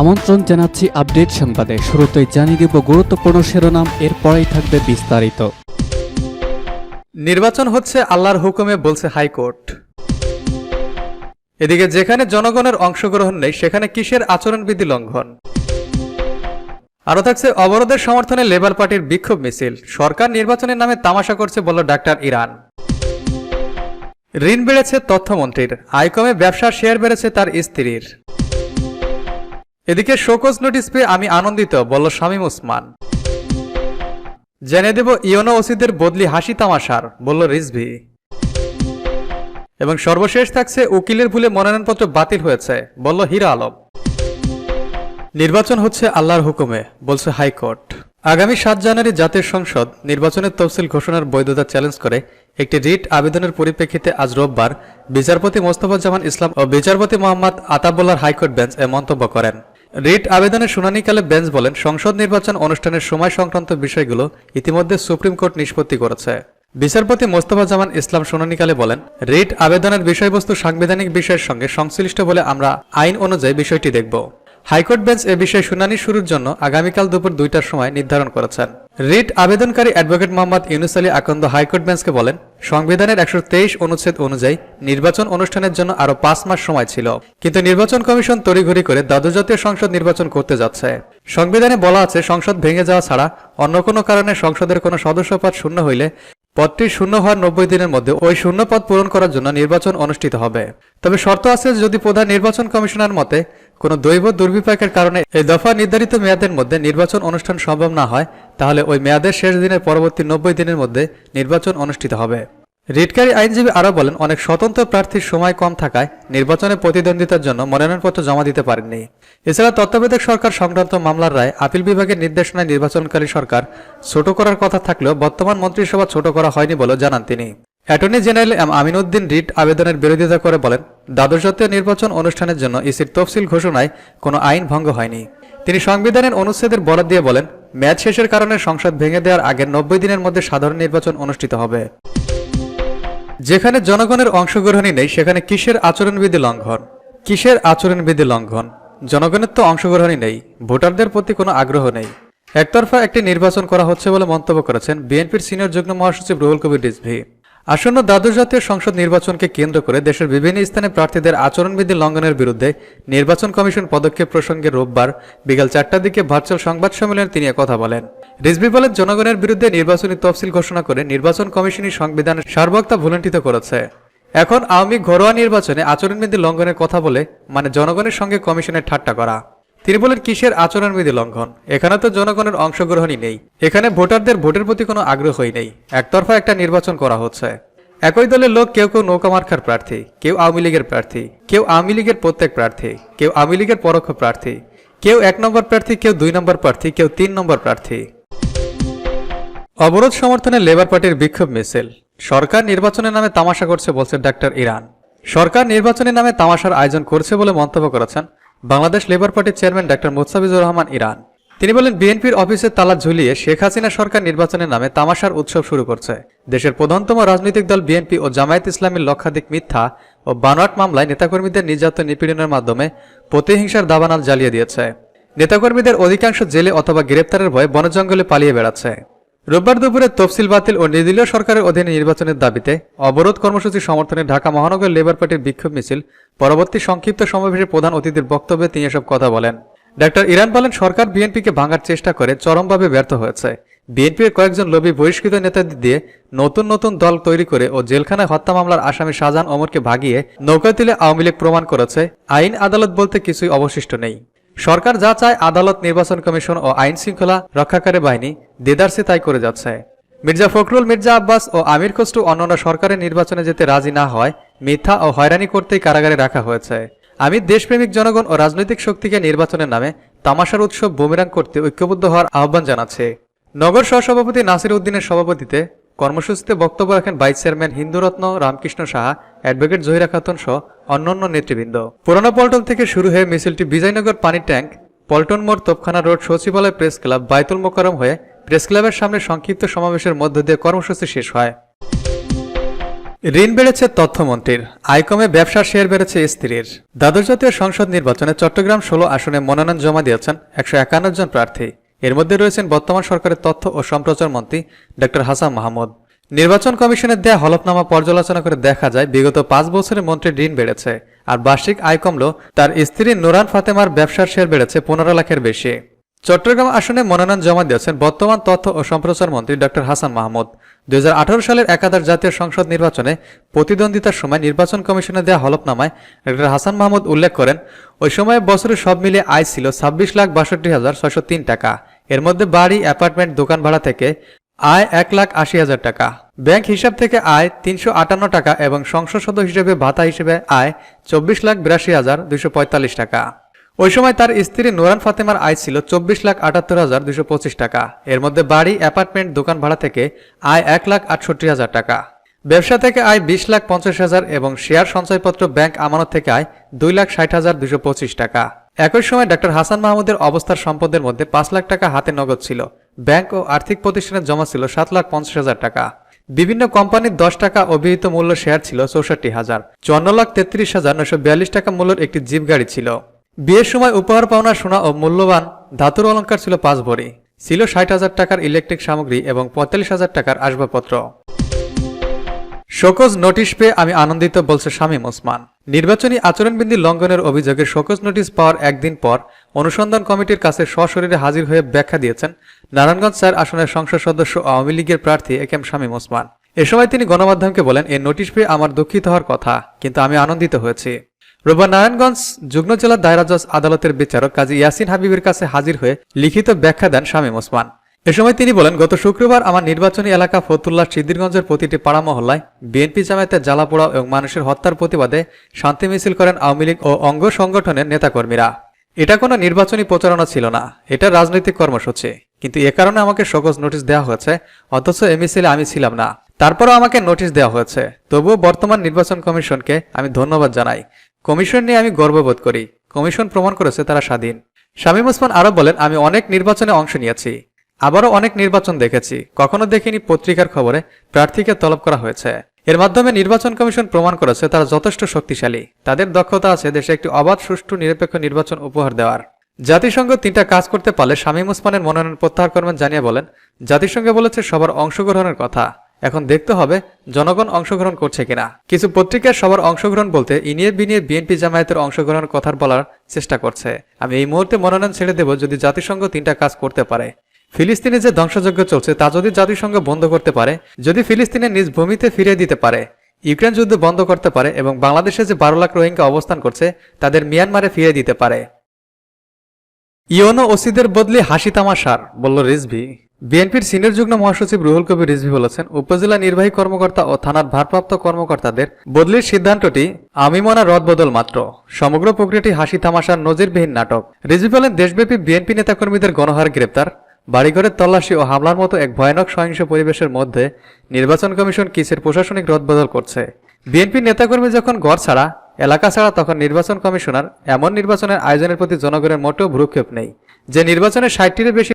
আমন্ত্রণ জানাচ্ছি আপডেট সংবাদে। শুরুতেই জানিয়ে দেব গুরুত্বপূর্ণ শিরোনাম, এরপরেই থাকবে বিস্তারিত। নির্বাচন হচ্ছে আল্লাহর হুকুমে, বলছে হাইকোর্ট। এদিকে যেখানে জনগণের অংশগ্রহণ নেই, সেখানে কিসের আচরণবিধি লঙ্ঘন? আরও থাকছে অবরোধের সমর্থনে লেবার পার্টির বিক্ষোভ মিছিল। সরকার নির্বাচনের নামে তামাশা করছে, বলল ডাক্তার ইরান। ঋণ বেড়েছে তথ্যমন্ত্রীর। আইকমে ব্যবসার শেয়ার বেড়েছে তার স্ত্রীর। এদিকে শোকজ নোটিশ পেয়ে আমি আনন্দিত, বলল শামীম ওসমান। জেনে দেব ইয়োনো ওসিদের বদলি হাসি তামাশার, বলল রিজভি। এবং সর্বশেষ থাকছে উকিলের ভুলে মনোনয়নপত্র বাতিল হয়েছে, বলল হীরা আলম। নির্বাচন হচ্ছে আল্লাহর হুকুমে, বলছে হাইকোর্ট। আগামী সাত জানুয়ারি জাতীয় সংসদ নির্বাচনের তফসিল ঘোষণার বৈধতা চ্যালেঞ্জ করে একটি রিট আবেদনের পরিপ্রেক্ষিতে আজ রোববার বিচারপতি মোস্তফা জামান ইসলাম ও বিচারপতি মোহাম্মদ আতাবুল্লার হাইকোর্ট বেঞ্চ এ মন্তব্য করেন। রিট আবেদনের শুনানিকালে বেঞ্চ বলেন, সংসদ নির্বাচন অনুষ্ঠানের সময় সংক্রান্ত বিষয়গুলো ইতিমধ্যে সুপ্রিম কোর্ট নিষ্পত্তি করেছে। বিচারপতি মোস্তফা জামান ইসলাম শুনানিকালে বলেন, রিট আবেদনের বিষয়বস্তু সাংবিধানিক বিষয়ের সঙ্গে সংশ্লিষ্ট বলে আমরা আইন অনুযায়ী বিষয়টি দেখব। হাইকোর্ট বেঞ্চ এ বিষয়ে শুনানি শুরুর জন্য আগামীকাল দুপুর দুইটার সময় নির্ধারণ করেছেন। রিট আবেদনকারী advocate Mohammad Yunus Ali Akand high court বেঞ্চকে বলেন, সংবিধানের একশো তেইশ অনুচ্ছেদ অনুযায়ী নির্বাচন অনুষ্ঠানের জন্য আরও পাঁচ মাস সময় ছিল। কিন্তু নির্বাচন কমিশন তড়িঘড়ি করে দ্বাদশ জাতীয় সংসদ নির্বাচন করতে যাচ্ছে। সংবিধানে বলা আছে, সংসদ ভেঙে যাওয়া ছাড়া অন্য কোনো কারণে সংসদের কোনো সদস্যপদ শূন্য হইলে পদটি শূন্য হওয়ার নব্বই দিনের মধ্যে ওই শূন্য পদ পূরণ করার জন্য নির্বাচন অনুষ্ঠিত হবে। তবে শর্ত আছে যদি প্রধান নির্বাচন কমিশনার মতে কোনো দৈব দুর্বিপাকের কারণে এই দফা নির্ধারিত মেয়াদের মধ্যে নির্বাচন অনুষ্ঠান সম্ভব না হয়, তাহলে ওই মেয়াদের শেষ দিনের পরবর্তী নব্বই দিনের মধ্যে নির্বাচন অনুষ্ঠিত হবে। রিটকারী আইনজীবী আরও বলেন, অনেক স্বতন্ত্র প্রার্থীর সময় কম থাকায় নির্বাচনে প্রতিদ্বন্দ্বিতার জন্য মনোনয়নপত্র জমা দিতে পারেননি। এছাড়া তত্ত্বাবধায়ক সরকার সংক্রান্ত মামলার রায় আপিল বিভাগের নির্দেশনায় নির্বাচনকারী সরকার ছোট করার কথা থাকলেও বর্তমান মন্ত্রিসভা ছোট করা হয়নি বলেও জানান তিনি। Attorney general M Aminuddin writ আবেদনের বিরোধিতা করে বলেন, দ্বাদশ জাতীয় নির্বাচন অনুষ্ঠানের জন্য ইসির তফসিল ঘোষণায় কোনো আইন ভঙ্গ হয়নি। তিনি সংবিধানের অনুচ্ছেদের বরাদ দিয়ে বলেন, ম্যাচ শেষের কারণে সংসদ ভেঙে দেওয়ার আগের নব্বই দিনের মধ্যে সাধারণ নির্বাচন অনুষ্ঠিত হবে। যেখানে জনগণের অংশগ্রহণই নেই, সেখানে কিসের আচরণবিধি লঙ্ঘন? কিসের আচরণবিধি লঙ্ঘন? জনগণের তো অংশগ্রহণই নেই, ভোটারদের প্রতি কোনো আগ্রহ নেই। একতরফা একটি নির্বাচন করা হচ্ছে বলে মন্তব্য করেছেন বিএনপির সিনিয়র যুগ্ম মহাসচিব রুহুল কবির রিজভি। আসন্ন দ্বাদশ জাতীয় সংসদ নির্বাচনকে কেন্দ্র করে দেশের বিভিন্ন স্থানে প্রার্থীদের আচরণবিধি লঙ্ঘনের বিরুদ্ধে নির্বাচন কমিশন পদক্ষেপ প্রসঙ্গে রোববার বিকাল চারটার দিকে ভার্চুয়াল সংবাদ সম্মেলনে তিনি কথা বলেন। রিজবি বলেন, জনগণের বিরুদ্ধে নির্বাচনী তফসিল ঘোষণা করে নির্বাচন কমিশনই সংবিধানের সার্বক্তা ভুলণ্ঠিত করেছে। এখন আওয়ামী ঘরোয়া নির্বাচনে আচরণবিধি লঙ্ঘনের কথা বলে মানে জনগণের সঙ্গে কমিশনের ঠাট্টা করা। তিনি বলেন, কিসের আচরণবিধি লঙ্ঘন? এখানে তো জনগণের অংশগ্রহণই নেই। এখানে ভোটারদের ভোটের প্রতি কোনো আগ্রহই নেই। একতরফা একটা নির্বাচন করা হচ্ছে। একই দলের লোক কেউ কেউ নৌকা মার্কার প্রার্থী, কেউ আওয়ামী লীগের প্রার্থী, কেউ আওয়ামী লীগের প্রত্যেক প্রার্থী, কেউ আওয়ামী লীগের পরোক্ষ প্রার্থী, কেউ এক নম্বর প্রার্থী, কেউ দুই নম্বর প্রার্থী, কেউ তিন নম্বর প্রার্থী। অবরোধ সমর্থনে লেবার পার্টির বিক্ষোভ মিছিল। সরকার নির্বাচনের নামে তামাশা করছে, বলছে ডাক্তার ইরান। সরকার নির্বাচনের নামে তামাশার আয়োজন করছে বলে মন্তব্য করেছেন বাংলাদেশ লেবার পার্টির chairman doctor Mostafizur Rahman Iran. তিনি বলেন, বিএনপির অফিসের তালা ঝুলিয়ে শেখ হাসিনা সরকার নির্বাচনের নামে তামাশার উৎসব শুরু করছে। দেশের প্রধানতম রাজনৈতিক দল বিএনপি ও জামায়াত ইসলামীর লক্ষাধিক মিথ্যা ও বানোয়াট মামলায় নেতাকর্মীদের নির্যাতন নিপীড়নের মাধ্যমে প্রতিহিংসার দাবানাল জ্বালিয়ে দিয়েছে। নেতাকর্মীদের অধিকাংশ জেলে অথবা গ্রেপ্তারের ভয়ে বনজঙ্গলে পালিয়ে বেড়াচ্ছে। রোববার দুপুরে তফসিল বাতিল ও নির্দলীয় সরকারের অধীনে নির্বাচনের দাবিতে অবরোধ কর্মসূচি সমর্থনে ঢাকা মহানগর লেবার পার্টির বিক্ষোভ মিছিল। পরবর্তী সংক্ষিপ্ত সমাবেশের প্রধান অতিথির বক্তব্যে তিনি এসব কথা বলেন। ডাক্তার ইরান বলেন, সরকার বিএনপিকে ভাঙার চেষ্টা করে চরমভাবে ব্যর্থ হয়েছে। বিএনপির কয়েকজন লবি বহিষ্কৃত নেতাদের দিয়ে নতুন নতুন দল তৈরি করে ও জেলখানায় হত্যা মামলার আসামি শাহজাহান ওমরকে ভাগিয়ে নৌকা তুলে আওয়ামী লীগ প্রমাণ করেছে। আইন আদালত বলতে কিছুই অবশিষ্ট নেই। সরকার যা চায় আদালত, নির্বাচন কমিশন ও আইন শৃঙ্খলা রক্ষাকারী বাহিনী দেদারসে তাই করে যাচ্ছে। মির্জা ফখরুল, মির্জা আব্বাস ও আমির খসরু অন্যান্য সরকারের নির্বাচনে যেতে রাজি না হয়, মিথ্যা ও হয়রানি করতেই কারাগারে রাখা হয়েছে। আমি দেশপ্রেমিক জনগণ ও রাজনৈতিক শক্তিকে নির্বাচনের নামে তামাশার উৎসব বুমেরাং করতে ঐক্যবদ্ধ হওয়ার আহ্বান জানাচ্ছে। নগর সহসভাপতি নাসির উদ্দিনের সভাপতিতে কর্মসূচিতে বক্তব্য রাখেন vice chairman হিন্দুরত্ন Ramakrishna Saha, advocate Zahira Khatun সহ অন্যান্য নেতৃবৃন্দ। পুরানো পল্টন থেকে শুরু হয়ে মিছিলটি বিজয়নগর পানি ট্যাঙ্ক, পল্টন মোড় তোপখানা রোড সচিবালয় প্রেস ক্লাব, বাইতুল মোকারম হয়ে প্রেস ক্লাবের সামনে সংক্ষিপ্ত সমাবেশের মধ্য দিয়ে কর্মসূচি শেষ হয়। ঋণ বেড়েছে তথ্যমন্ত্রীর আইকমে ব্যবসার শেয়ার বেড়েছে স্ত্রীর। দ্বাদশ জাতীয় সংসদ নির্বাচনে চট্টগ্রাম ষোলো আসনে মনোনয়ন জমা দিয়েছেন একশো একান্ন জন প্রার্থী। এর মধ্যে রয়েছেন বর্তমান সরকারের তথ্য ও সম্প্রচার মন্ত্রী ডক্টর হাসান মাহমুদ। নির্বাচন কমিশনের দেয়া হলফনামা পর্যালোচনা করে দেখা যায়, বিগত পাঁচ বছরে মন্ত্রীর ঋণ বেড়েছে, আর বার্ষিক আয় কমলো তার স্ত্রী নুরান ফাতেমার ব্যবসার শেয়ার বেড়েছে পনেরো লাখের বেশি। চট্টগ্রাম আসনে মনোনয়ন জমা দিয়েছেন বর্তমান তথ্য ও সম্প্রচার মন্ত্রী ডক্টর হাসান মাহমুদ। দুই হাজার আঠারো সালের একাদশ জাতীয় সংসদ নির্বাচনে প্রতিদ্বন্দ্বিতার সময় নির্বাচন কমিশনে দেওয়া হলফনামায় ডক্টর হাসান মাহমুদ উল্লেখ করেন, ওই সময় বছরে সব মিলিয়ে আয় ছিল ছাব্বিশ লাখ বাষট্টি হাজার ছয়শো তিন টাকা। এর মধ্যে বাড়ি, অ্যাপার্টমেন্ট, দোকান ভাড়া থেকে আয় এক লাখ আশি হাজার টাকা। ব্যাংক হিসাব থেকে আয় তিনশো আটান্ন টাকা এবং সংসদ সদস্য হিসেবে ভাতা হিসেবে আয় চব্বিশ লাখ বিরাশি হাজার দুইশো পঁয়তাল্লিশ টাকা। ওই সময় তার স্ত্রী নোরান ফাতেমার আয় ছিল চব্বিশ লাখ আটাত্তর হাজার দুশো পঁচিশ টাকা। এর মধ্যে বাড়ি, অ্যাপার্টমেন্ট, দোকান ভাড়া থেকে আয় এক লাখ আটষট্টি হাজার টাকা। ব্যবসা থেকে আয় বিশ লাখ পঞ্চাশ হাজার এবং শেয়ার সঞ্চয়পত্র ব্যাংক আমানত থেকে আয় দুই লাখ ষাট হাজার দুশো পঁচিশ টাকা। একই সময় ডক্টর হাসান মাহমুদের অবস্থার সম্পদের মধ্যে পাঁচ লাখ টাকা হাতে নগদ ছিল। ব্যাংক ও আর্থিক প্রতিষ্ঠানের জমা ছিল সাত লাখ পঞ্চাশ হাজার টাকা। বিভিন্ন কোম্পানির দশ টাকা অভিহিত মূল্য শেয়ার ছিল চৌষট্টি হাজার। চুয়ান্ন লাখ তেত্রিশ হাজার নয়শো বিয়াল্লিশ টাকা মূল্যের একটি জিপ গাড়ি ছিল। বিয়ের সময় উপহার পাওনা সোনা ও মূল্যবান ধাতুর অলঙ্কার ছিল পাঁচ ভরি। ছিল ষাট হাজার টাকার ইলেকট্রিক সামগ্রী এবং পঁয়তাল্লিশ হাজার টাকার আসবাবপত্র। শোকজ নোটিশ পেয়ে আমি আনন্দিত বলছে শামীম ওসমান। নির্বাচনী আচরণবিধি লঙ্ঘনের অভিযোগে শোকজ নোটিশ পাওয়ার একদিন পর অনুসন্ধান কমিটির কাছে সশরীরে হাজির হয়ে ব্যাখ্যা দিয়েছেন নারায়ণগঞ্জ স্যার আসনের সংসদ সদস্য আওয়ামী লীগের প্রার্থী এ কেম শামীম ওসমান। এ সময় তিনি গণমাধ্যমকে বলেন এই নোটিশ পেয়ে আমার দুঃখিত হওয়ার কথা, কিন্তু আমি আনন্দিত হয়েছি। রোববার নারায়ণগঞ্জ যুগ্ম জেলা দায়রা জজ আদালতের বিচারক কাজী ইয়াসিন হাবিবের কাছে হাজির হয়ে লিখিত ব্যাখ্যা দেন শামীম ওসমান। এ সময় তিনি বলেন, গত শুক্রবার আমার নির্বাচনী এলাকা ফতুল্লাহ সিদ্দিরগঞ্জের প্রতিটি পাড়া মহল্লায় বিএনপি জামায়াতের জ্বালাপোড়া এবং মানুষের হত্যার প্রতিবাদে শান্তি মিছিল করেন আওয়ামী লীগ ও অঙ্গ সংগঠনের নেতাকর্মীরা। এটা কোনো নির্বাচনী প্রচারণা ছিল না, এটা রাজনৈতিক কর্মসূচি। কিন্তু এ কারণে আমাকে সকজ নোটিশ দেওয়া হয়েছে, অথচ এ মিছিলে আমি ছিলাম না। তারপরও আমাকে নোটিশ দেওয়া হয়েছে। তবুও বর্তমান নির্বাচন কমিশনকে আমি ধন্যবাদ জানাই। কমিশন নিয়ে আমি গর্ববোধ করি। কমিশন প্রমাণ করেছে তারা স্বাধীন। শামীম ওসমান আরও বলেন, আমি অনেক নির্বাচনে অংশ নিয়েছি। আবারও অনেক নির্বাচন দেখেছি। কখনো দেখিনি পত্রিকার খবরে প্রার্থীকে তলব করা হয়েছে। এর মাধ্যমে নির্বাচন কমিশন প্রমাণ করেছে তারা যথেষ্ট শক্তিশালী। তাদের দক্ষতা আছে দেশে একটি অবাধ, সুষ্ঠু, নিরপেক্ষ নির্বাচন উপহার দেওয়ার। জাতিসংঘ তিনটা কাজ করতে পারলে শামীম ওসমানের মনোনয়ন প্রত্যাহার করবেন জানিয়ে বলেন, জাতিসংঘ বলেছে সবার অংশগ্রহণের কথা। এখন দেখতে হবে জনগণ অংশগ্রহণ করছে কিনা। কিছু পত্রিকার সবার অংশগ্রহণ বলতে ইনিয়ে বিনিয়ে বিএনপি জামায়াতের অংশগ্রহণের কথা বলার চেষ্টা করছে। আমি এই মুহূর্তে মনোনয়ন ছেড়ে দেব যদি জাতিসংঘ তিনটা কাজ করতে পারে। ফিলিস্তিনে যে ধ্বংসযজ্ঞ চলছে তা যদি জাতিসংঘ বন্ধ করতে পারে, যদি ফিলিস্তিনের নিজ ভূমিতে ফিরিয়ে দিতে পারে, ইউক্রেন যুদ্ধ বন্ধ করতে পারে এবং বাংলাদেশে যে বারো লাখ রোহিঙ্গা অবস্থান করছে, তাদের মিয়ানমারে ফিরিয়ে দিতে পারে। ইওনো ওসিদের বদলে হাসি তামাশার, বলল রিজভি। বিএনপির সিনিয়র যুগ্ম মহাসচিব রুহুল কবির রিজভি বলেছেন, উপজেলা নির্বাহী কর্মকর্তা ও থানার ভারপ্রাপ্ত কর্মকর্তাদের বদলির সিদ্ধান্তটি আমিমনা রদবদল মাত্র। সমগ্র প্রক্রিয়াটি হাসি তামাশার নজিরবিহীন নাটক। রিজভি বলেন, দেশব্যাপী বিএনপি নেতাকর্মীদের গণহার গ্রেপ্তার, বাড়িঘরের তল্লাশি ও হামলার মতো এক ভয়ানক সহিংস পরিবেশের মধ্যে নির্বাচন কমিশন কিসের প্রশাসনিক রদবদল করছে? বিএনপি নেতাকর্মী যখন ঘর ছাড়া, এলাকা ছাড়া তখন নির্বাচন কমিশনার এমন নির্বাচনের আয়োজনের প্রতি জনগণের মোটেও ভ্রুক্ষেপ নেই, যে নির্বাচনে ষাটটির বেশি